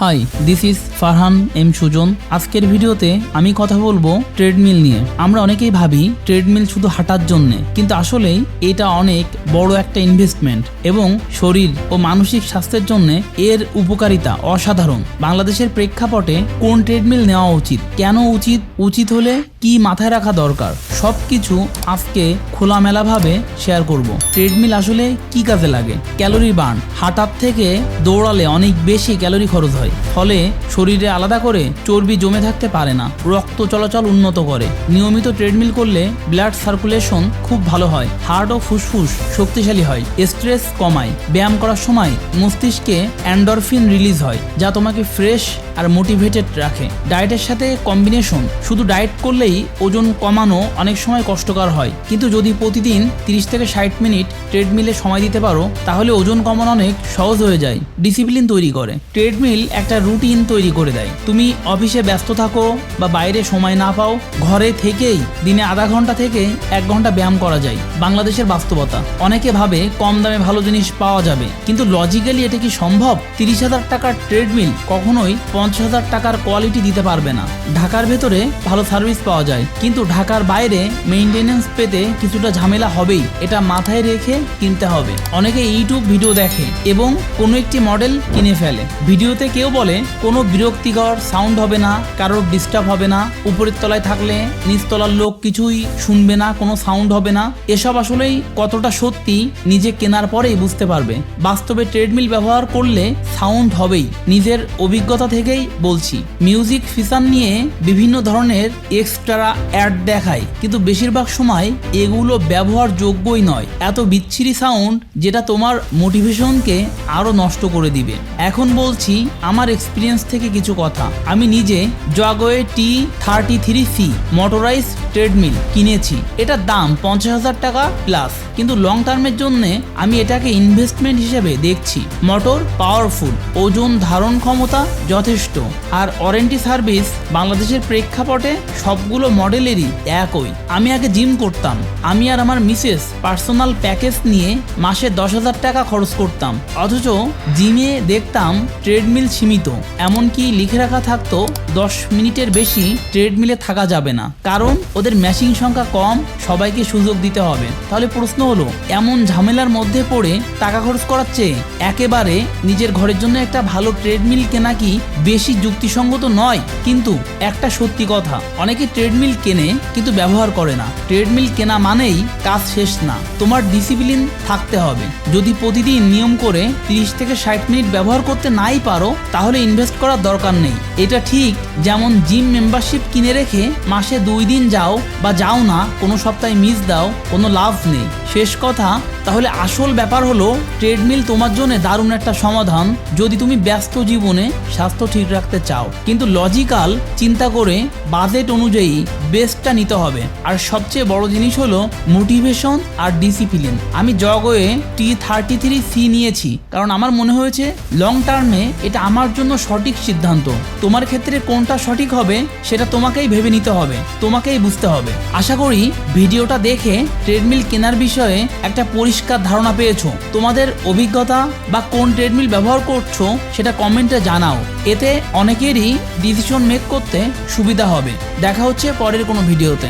Hi this is Farhan M Sujan আজকের ভিডিওতে আমি কথা বলব ট্রেডমিল নিয়ে। আমরা অনেকেই ভাবি ট্রেডমিল শুধু হাঁটার জন্যে, কিন্তু আসলেই এটা অনেক বড় একটা ইনভেস্টমেন্ট এবং শরীর ও মানসিক স্বাস্থ্যের জন্য এর উপকারিতা অসাধারণ। বাংলাদেশের প্রেক্ষাপটে কোন ট্রেডমিল নেওয়া উচিত, কেন উচিত উচিত হলে কি মাথায় রাখা দরকার? সব কিছু আজকে খোলামেলাভাবে শেয়ার করব। ট্রেডমিল আসলে কি কাজে লাগে? Calorie burn. হাঁটার থেকে দৌড়ালে অনেক বেশি ক্যালোরি খরচ হয়। ফলে শরীরে আলাদা করে চর্বি জমে থাকতে পারে না। রক্ত চলাচল উন্নত করে। নিয়মিত ট্রেডমিল করলে ব্লাড সার্কুলেশন খুব ভালো হয়। হার্ট ও ফুসফুস শক্তিশালী হয়। স্ট্রেস কমায়। ব্যায়াম করার সময় মস্তিষ্কে অ্যান্ডরফিন রিলিজ হয়, যা তোমাকে ফ্রেশ আর মোটিভেটেড রাখে। ডায়েটের সাথে কম্বিনেশন। শুধু ডায়েট করলেই ওজন কমানো অনেক সময় কষ্টকর হয়। কিন্তু যদি প্রতিদিন 30 থেকে ষাট মিনিট ট্রেডমিলে সময় দিতে পারো, তাহলে ওজন কমানো অনেক সহজ হয়ে যায়। ডিসিপ্লিন তৈরি করে। ট্রেডমিল একটা রুটিন তৈরি করে দেয়। তুমি অফিসে ব্যস্ত থাকো বা বাইরে সময় না পাও, ঘরে থেকেই দিনে আধা ঘণ্টা থেকে এক ঘণ্টা ব্যায়াম করা যায়। বাংলাদেশের বাস্তবতা। অনেকে ভাবে কম দামে ভালো জিনিস পাওয়া যাবে। কিন্তু লজিক্যালি এটা কি সম্ভব? তিরিশ হাজার টাকার ট্রেডমিল কখনোই পঞ্চাশ হাজার টাকার কোয়ালিটি দিতে পারবে না। ঢাকার ভেতরে ভালো সার্ভিস পাওয়া যায়। কিন্তু ঢাকার বাইরে মেইনটেনেন্স পেতে কিছুটা ঝামেলা হবেই। এটা মাথায় রেখে কিনতে হবে। অনেকে ইউটিউব ভিডিও দেখে এবং কোনো একটি মডেল কিনে ফেলে। ভিডিওতে কেউ বলে, কোনো বিরক্তিকর সাউন্ড হবে না, কারোর ডিস্টার্ব হবে না, উপরের তলায় থাকলে নিচতলার লোক কিছুই শুনবে না, কোনো সাউন্ড হবে না। এসব আসলেই কতটা সত্যি, নিজে কেনার পরেই বুঝতে পারবে। বাস্তবে ট্রেডমিল ব্যবহার করলে সাউন্ড হবেই। নিজের অভিজ্ঞতা থেকেই বলছি। মিউজিক ফিচার নিয়ে বিভিন্ন ধরনের এক্সট্রা অ্যাড দেখায়। কিন্তু বেশিরভাগ সময় এগুলো ব্যবহারযোগ্যই নয়। এত বিচ্ছিরি সাউন্ড যেটা তোমার মোটিভেশনকে আরও নষ্ট করে দিবে। এখন বলছি আমার এক্সপিরিয়েন্স থেকে কিছু কথা। আমি নিজে Jogway T thirty three C motorise treadmill কিনেছি। এটার দাম পঞ্চাশ হাজার টাকা প্লাস কিন্তু লং টার্মের জন্য আমি এটাকে ইনভেস্টমেন্ট হিসেবে দেখছি। মোটর পাওয়ারফুল ওজন ধারণ ক্ষমতা যথেষ্ট। আর ওয়ারেন্টি সার্ভিস বাংলাদেশের প্রেক্ষাপটে সবগুলো মডেলেরই একই। আমি আগে জিম করতাম। আমি আর আমার মিসেস পার্সোনাল প্যাকেজ নিয়ে মাসে দশ হাজার টাকা খরচ করতাম। অথচ জিমে দেখতাম ট্রেডমিল সীমিত, এমনকি লিখে রাখা থাকতো দশ মিনিটের বেশি ট্রেডমিলে থাকা যাবে না। কারণ ওদের ম্যাশিং সংখ্যা কম, সবাইকে সুযোগ দিতে হবে। তাহলে প্রশ্ন হলো, এমন ঝামেলার মধ্যে পড়ে টাকা খরচ করার চেয়ে একেবারে নিজের ঘরের জন্য একটা ভালো ট্রেডমিল কেনা কি বেশি যুক্তিসঙ্গত নয়? কিন্তু একটা সত্যি কথা, অনেকে ট্রেডমিল কেনে কিন্তু ব্যবহার করে না। ট্রেডমিল কেনা মানেই কাজ শেষ না। তোমার ডিসিপ্লিন থাকতে হবে। যদি প্রতিদিন নিয়ম করে 30 থেকে ষাট মিনিট ব্যবহার করতে নাই পারো, তাহলে ইনভেস্ট করার দরকার নেই। এটা ঠিক যেমন জিম মেম্বারশিপ কিনে রেখে মাসে দুই দিন যাও বা যাও না, কোনো সপ্তাহে মিস দাও, কোনো লাভ নেই। শেষ কথা, তাহলে আসল ব্যাপার হলো ট্রেডমিল তোমার জন্য দারুণ একটা সমাধান, যদি তুমি ব্যস্ত জীবনে স্বাস্থ্য ঠিক রাখতে চাও। কিন্তু লজিক্যাল চিন্তা করে বাজেট অনুযায়ী বেস্টটা নিতে হবে। আর সবচেয়ে বড় জিনিস হলো মোটিভেশন আর ডিসিপ্লিন আমি Jogway T thirty three C নিয়েছি, কারণ আমার মনে হয়েছে লং টার্মে এটা আমার জন্য সঠিক সিদ্ধান্ত। তোমার ক্ষেত্রে কোনটা সঠিক হবে, সেটা তোমাকেই ভেবে নিতে হবে, তোমাকেই বুঝতে হবে। আশা করি ভিডিওটা দেখে ট্রেডমিল কেনার বিষয়ে একটা পরিষ্কার ধারণা পেয়েছ। তোমাদের অভিজ্ঞতা বা কোন ট্রেডমিল ব্যবহার করছ সেটা কমেন্টে জানাও। এতে অনেকেরই ডিসিশন মেক করতে সুবিধা হবে। দেখা হচ্ছে পরের কোনো ভিডিওতে